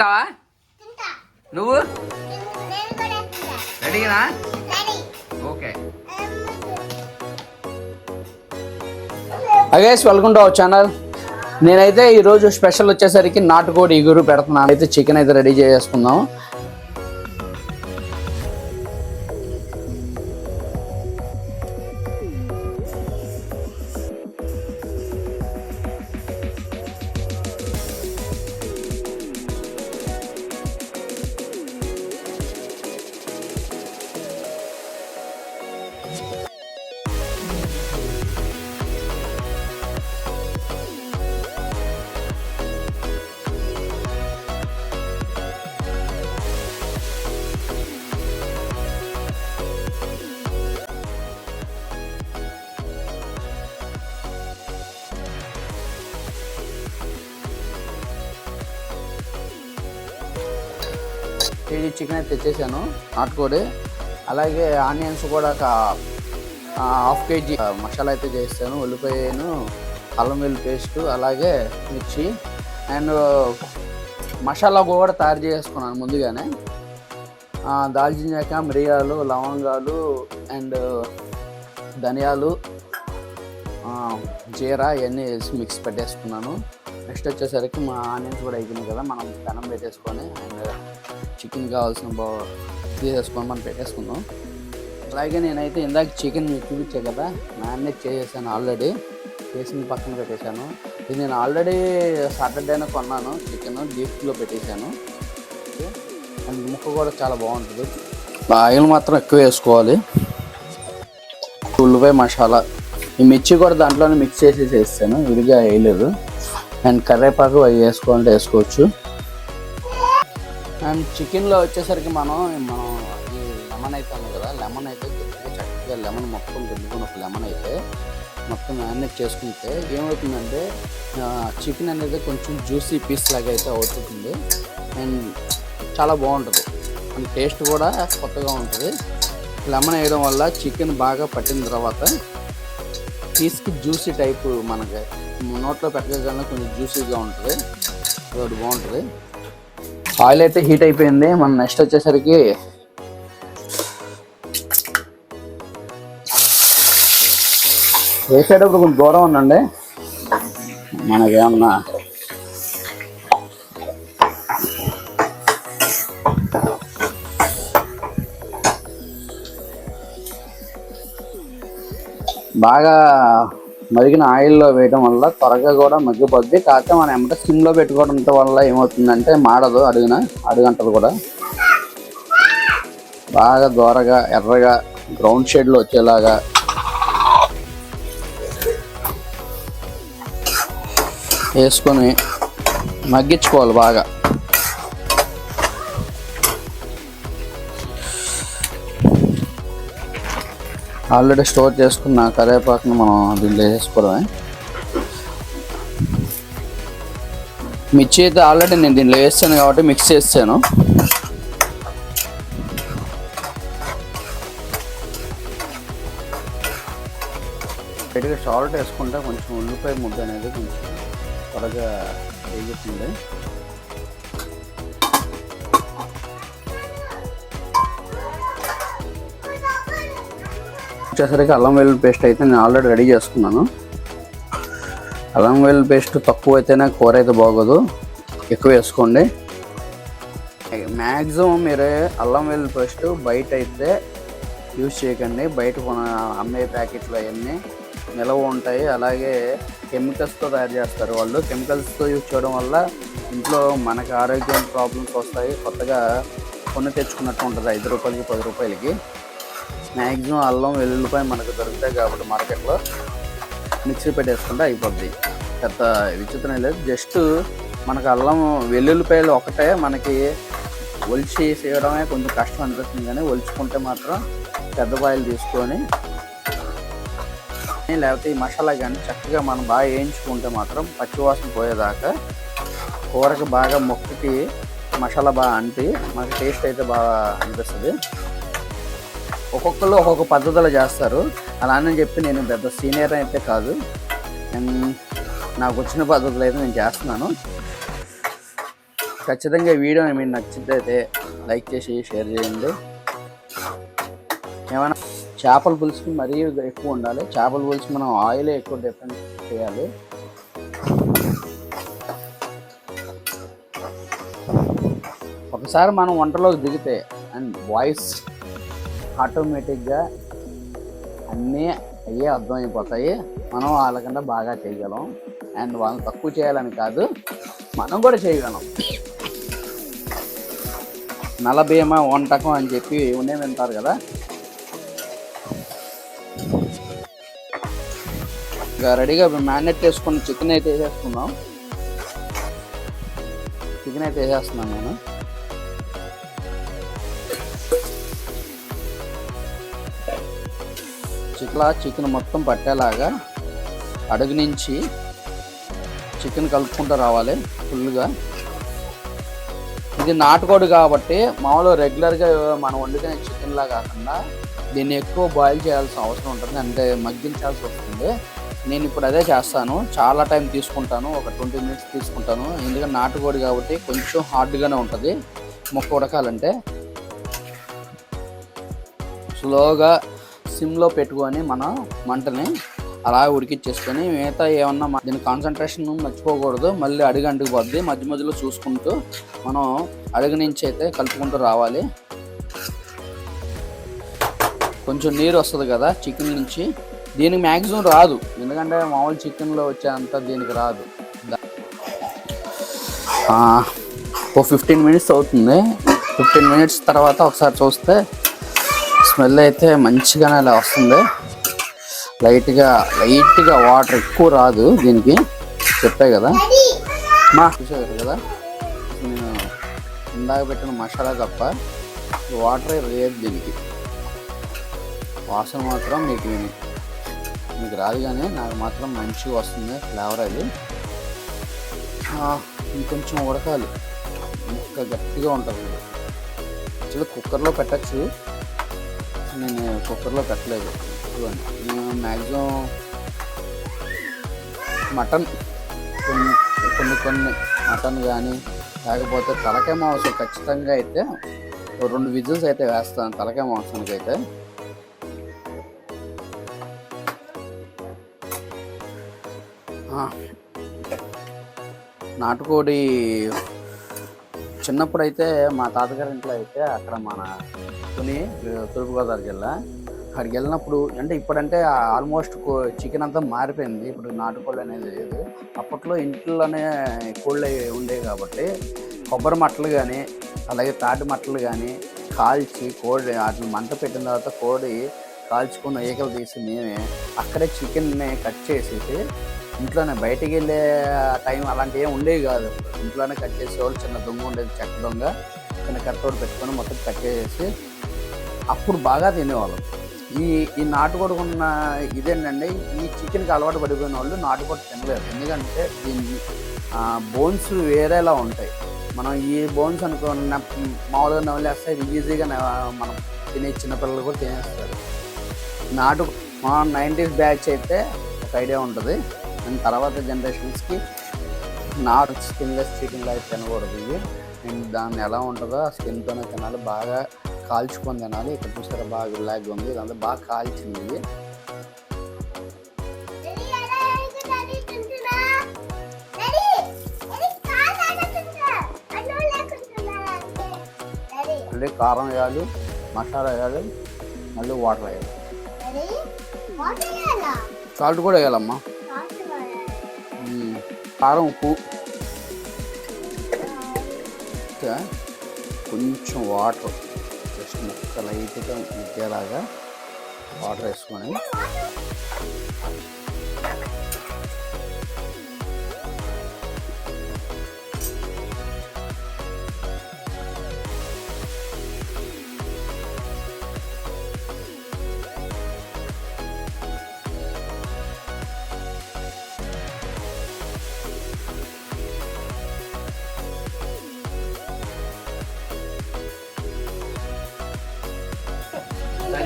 తింటావా? నువ్వు. రెడీనా? రెడీ. ఓకే. అగేస్ వెల్కమ్ టు అవర్ ఛానల్ నేనైతే ఈరోజు స్పెషల్ వచ్చేసరికి నాటుకోడి ఇగురు పెడుతున్నాను. అయితే చికెన్ అయితే రెడీ చేసుకుందాం కేజీ చికెన్ అయితే తెచ్చేసాను నాటుకోడి అలాగే ఆనియన్స్ కూడా ఒక హాఫ్ కేజీ మసాలా అయితే చేస్తాను ఉల్లిపాయను అల్లం వెల్లి పేస్ట్ అలాగే మిర్చి అండ్ మసాలా కూడా తయారు చేసుకున్నాను ముందుగానే. దాల్చిన చెక్క మిరియాలు లవంగాలు అండ్ ధనియాలు జీరా ఇవన్నీ వేసి మిక్స్ పెట్టేసుకున్నాను. నెక్స్ట్ వచ్చేసరికి మా ఆనియన్స్ కూడా అయిపోయినాయి కదా మనం పెనం పెట్టేసుకొని అండ్ చికెన్ కావాల్సిన బా తీసేసుకొని మనం పెట్టేసుకుందాం. అలాగే నేనైతే ఇందాక చికెన్ మీకు చూపించే కదా మ్యారినేట్ చేసేసాను ఆల్రెడీ. చేసిన పక్కన పెట్టేశాను. ఇది నేను ఆల్రెడీ సాటర్డేనే కొన్నాను చికెన్ డీప్లో పెట్టేశాను. అండ్ ముక్క కూడా చాలా బాగుంటుంది. ఆయిల్ మాత్రం ఎక్కువ వేసుకోవాలి. ఉల్లిపాయ మసాలా. ఈ మిర్చి కూడా దాంట్లోనే మిక్స్ చేసి వేస్తాను విడిగా వేయలేదు. అండ్ కరివేపాకు అవి వేసుకోవాలంటే వేసుకోవచ్చు. అండ్ చికెన్లో వచ్చేసరికి మనం మనం ఈ లెమన్ అయితే ఉంది కదా లెమన్ అయితే గట్టిగా చక్కగా లెమన్ మొత్తం పెట్టుకుని ఒక లెమన్ అయితే మొత్తం మ్యారినేట్ చేసుకుంటే ఏమవుతుందంటే చికెన్ అనేది కొంచెం జ్యూసీ పీస్ లాగా అయితే అవుతుంది. అండ్ చాలా బాగుంటుంది. అండ్ టేస్ట్ కూడా కొత్తగా ఉంటుంది. లెమన్ వేయడం వల్ల చికెన్ బాగా పట్టిన తర్వాత పీస్కి జ్యూసీ టైప్ మనకి నోట్లో పెట్టగలగానే కొంచెం జ్యూసీగా ఉంటుంది. అది బాగుంటుంది. ఆయిల్ అయితే హీట్ అయిపోయింది. మనం నెక్స్ట్ వచ్చేసరికి వేసేటప్పుడు కొంచెం దూరం ఉండండి. మనకేమన్నా బాగా మరిగిన ఆయిల్లో వేయడం వల్ల త్వరగా కూడా మగ్గిపోద్ది. కాకపోతే మనం ఏమంటే స్కిన్లో పెట్టుకోవడం వల్ల ఏమవుతుందంటే మాడదు అడుగున అడుగంటది కూడా. బాగా దూరగా ఎర్రగా బ్రౌన్ షేడ్లో వచ్చేలాగా. వేసుకొని మగ్గించుకోవాలి బాగా. ఆల్రెడీ స్టోర్ చేసుకున్న కరివేపాకును మనం దీంట్లో వేసుకోవడమే. మిర్చి అయితే ఆల్రెడీ నేను దీంట్లో వేస్తాను కాబట్టి మిక్స్ చేస్తాను. గట్టిగా సాల్ట్ వేసుకుంటే కొంచెం ఉల్లిపాయ ముద్ద అనేది కొంచెం త్వరగా వేగుతుంది. వచ్చేసరికి అల్లం వెల్లుల్లి పేస్ట్ అయితే నేను ఆల్రెడీ రెడీ చేసుకున్నాను. అల్లం వెల్లుల్లి పేస్ట్ తక్కువ అయితేనే కూర అయితే బాగోదు. ఎక్కువ వేసుకోండి. మ్యాక్సిమం మీరు అల్లం వెల్లుల్లి పేస్ట్ బయట అయితే యూజ్ చేయకండి. బయట కొన అమ్మే ప్యాకెట్లు అవన్నీ నిలవ ఉంటాయి. అలాగే కెమికల్స్తో తయారు చేస్తారు వాళ్ళు. కెమికల్స్తో యూజ్ చేయడం వల్ల ఇంట్లో మనకు ఆరోగ్యం ప్రాబ్లమ్స్ వస్తాయి. కొత్తగా కొన్ని తెచ్చుకున్నట్టు ఉంటుంది. ఐదు రూపాయలకి పది రూపాయలకి. మ్యాక్సిమం అల్లం వెల్లుల్లిపాయ మనకు దొరుకుతాయి కాబట్టి మార్కెట్లో మిక్సీ పెట్టేసుకుంటే అయిపోద్ది. పెద్ద విచిత్రం లేదు. జస్ట్ మనకు అల్లం వెల్లుల్లిపాయలు ఒకటే. మనకి ఒలిచి చేయడమే కొంచెం కష్టం అనిపిస్తుంది కానీ ఒలుచుకుంటే మాత్రం పెద్ద పాయలు తీసుకొని లేకపోతే ఈ మసాలా కానీ చక్కగా మనం బాగా వేయించుకుంటే మాత్రం పచ్చివాసన పోయేదాకా కూరకి బాగా మొక్కకి మసాలా బాగా అంటి మనకి టేస్ట్ అయితే బాగా అనిపిస్తుంది. ఒక్కొక్కరు ఒక్కొక్క పద్ధతిలో చేస్తారు. అలా అని చెప్పి నేను పెద్ద సీనియర్ అయితే కాదు. నాకు వచ్చిన పద్ధతులు అయితే నేను చేస్తున్నాను. ఖచ్చితంగా వీడియో మీకు నచ్చితే లైక్ చేసి షేర్ చేయండి. ఏమైనా చేపల పులుసుకి మరీ ఎక్కువ ఉండాలి. చేపల పులుసు మనం ఆయిల్ ఎక్కువ డిపెండ్ చేయాలి. ఒకసారి మనం వంటలోకి దిగితే అండ్ వాయిస్ ఆటోమేటిక్గా అన్నీ అయ్యే అర్థమైపోతాయి. మనం వాళ్ళకన్నా బాగా చేయగలం. అండ్ వాళ్ళని తక్కువ చేయాలని కాదు మనం కూడా చేయగలం. నలభీమా వంటకం అని చెప్పి ఇవన్నీ వింటారు కదా? ఇక రెడీగా మ్యారినేట్ చేసుకున్న చికెన్ అయితే వేసేసుకుందాం. చికెన్ అయితే వేసేస్తున్నాను నేను. చిక్లా చికెన్ మొత్తం పట్టేలాగా అడుగు నుంచి చికెన్ కలుపుకుంటూ రావాలి ఫుల్గా. ఇది నాటుకోడి కాబట్టి మామూలుగా రెగ్యులర్గా మనం వండుకునే చికెన్లా కాకుండా దీన్ని ఎక్కువ బాయిల్ చేయాల్సిన అవసరం ఉంటుంది. అంటే మగ్గించాల్సి వస్తుంది. నేను ఇప్పుడు అదే చేస్తాను. చాలా టైం తీసుకుంటాను. ఒక ట్వంటీ మినిట్స్ తీసుకుంటాను. ఎందుకంటే నాటుకోడి కాబట్టి కొంచెం హార్డ్గానే ఉంటుంది. ముక్క ఉడకాలంటే. స్లోగా సిమ్లో పెట్టుకొని మన మంటని అలా ఉడికిచ్చేసుకొని మిగతా ఏమన్నా దీని కాన్సన్ట్రేషన్ మర్చిపోకూడదు. మళ్ళీ అడుగు అంటుకుపోద్ది మధ్య మధ్యలో చూసుకుంటూ మనం అడుగు నుంచి అయితే కలుపుకుంటూ రావాలి. కొంచెం నీరు వస్తుంది కదా చికెన్ నుంచి. దీనికి మ్యాక్సిమం రాదు. ఎందుకంటే మామూలు చికెన్లో వచ్చేంత దీనికి రాదు. ఓ ఫిఫ్టీన్ మినిట్స్ అవుతుంది. ఫిఫ్టీన్ మినిట్స్ తర్వాత ఒకసారి చూస్తే స్మెల్ అయితే మంచిగానే ఇలా వస్తుంది. లైట్గా లైట్గా వాటర్ ఎక్కువ రాదు దీనికి. చెప్పాయి కదా. మా చూసారు కదా? నేను ఇందాక పెట్టిన మసాలా తప్ప వాటర్ లేదు దీనికి. వాసన మాత్రం మీకు మీకు రాదు కానీ నాకు మాత్రం మంచిగా వస్తుంది ఫ్లేవర్ అది. ఇంకొంచెం ఉడకాలి. ఇంకా గట్టిగా ఉంటుంది. యాక్చువల్లీ కుక్కర్లో పెట్టచ్చు. నేను కుక్కర్లో పెట్టలేదు. ఇదిగోండి. నేను మ్యాక్సిమం మటన్ కొన్ని కొన్ని కొన్ని మటన్ కానీ లేకపోతే తలకాయ మాంసం ఖచ్చితంగా అయితే రెండు విజిల్స్ అయితే వేస్తాను తలకాయ మాంసానికి అయితే. నాటుకోడి చిన్నప్పుడు అయితే మా తాతగారి ఇంట్లో అయితే అక్కడ మన తుని తూర్పుగోదావరి జిల్లా అక్కడికి వెళ్ళినప్పుడు అంటే ఇప్పుడంటే ఆల్మోస్ట్ చికెన్ అంతా మారిపోయింది. ఇప్పుడు నాటుకోళ్ళు అనేది లేదు. అప్పట్లో ఇంట్లోనే కోళ్ళు అవి ఉండేవి కాబట్టి కొబ్బరి మట్టలు కానీ అలాగే తాటి మట్టలు కానీ కాల్చి కోడి వాటిని మంట పెట్టిన తర్వాత కోడి కాల్చుకున్న ఈకలు తీసి మేమే అక్కడే చికెన్ని కట్ చేసేసి ఇంట్లోనే బయటికి వెళ్ళే టైం అలాంటివి ఏమి ఉండేవి కాదు. ఇంట్లోనే కట్ చేసేవాళ్ళు చిన్న దొంగ ఉండేది చెక్క దొంగ. చిన్న కట్టోడు పెట్టుకొని మొత్తం కట్ అప్పుడు బాగా తినేవాళ్ళం. ఈ ఈ నాటుకోడి ఉన్న ఇదేంటండి ఈ చికెన్కి అలవాటు పడిపోయిన వాళ్ళు నాటుకోడి తినలేరు. ఎందుకంటే దీని బోన్స్ వేరేలా ఉంటాయి. మనం ఈ బోన్స్ అనుకున్న మామూలుగా నవ్వులేస్తే ఈజీగా మనం తినే చిన్నపిల్లలు కూడా తినేస్తారు. నాటు మా నైంటీస్ బ్యాచ్ అయితే ఒక ఐడియా ఉంటుంది. అండ్ తర్వాత జనరేషన్స్కి నాటు స్కిన్లెస్ చికెన్ అయితే తినకూడదు. ఇవి అండ్ దాన్ని ఎలా ఉంటుందో ఆ స్కిన్తోనే తినాలి. బాగా కాల్చుకొని తినాలి. ఇక్కడ చూసారా బాగా బ్లాక్ ఉంది. ఇదంతా బాగా కాల్చింది. ఇది మళ్ళీ కారం వేయాలి మసాలా వేయాలి మళ్ళీ వాటర్ వేయాలి. సాల్ట్ కూడా వేయాలమ్మా. కారం ఉప్పు. ఇంకా కొంచెం వాటర్ జస్ట్ ముక్క లైట్గా ముగ్గేలాగా వాటర్ వేసుకొని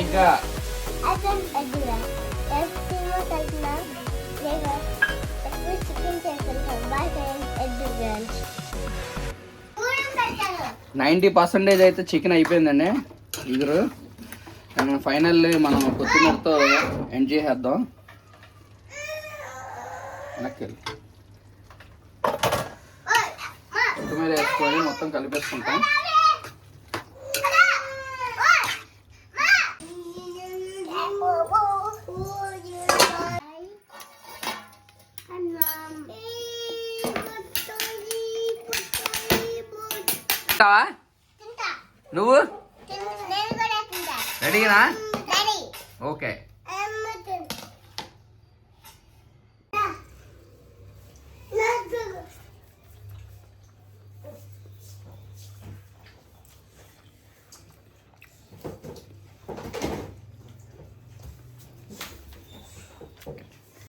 ఫ్రెండ్స్ నైంటీ పర్సెంటేజ్ అయితే చికెన్ అయిపోయిందండి. ఇగురు ఫైనల్ మనం కొత్తిమీరతో ఎండ్ చేసేద్దాం. వెనక్కి. కొత్తిమీర వేసుకొని మొత్తం కలిపేసుకుంటాం. రెడీనా రెడీ ఓకే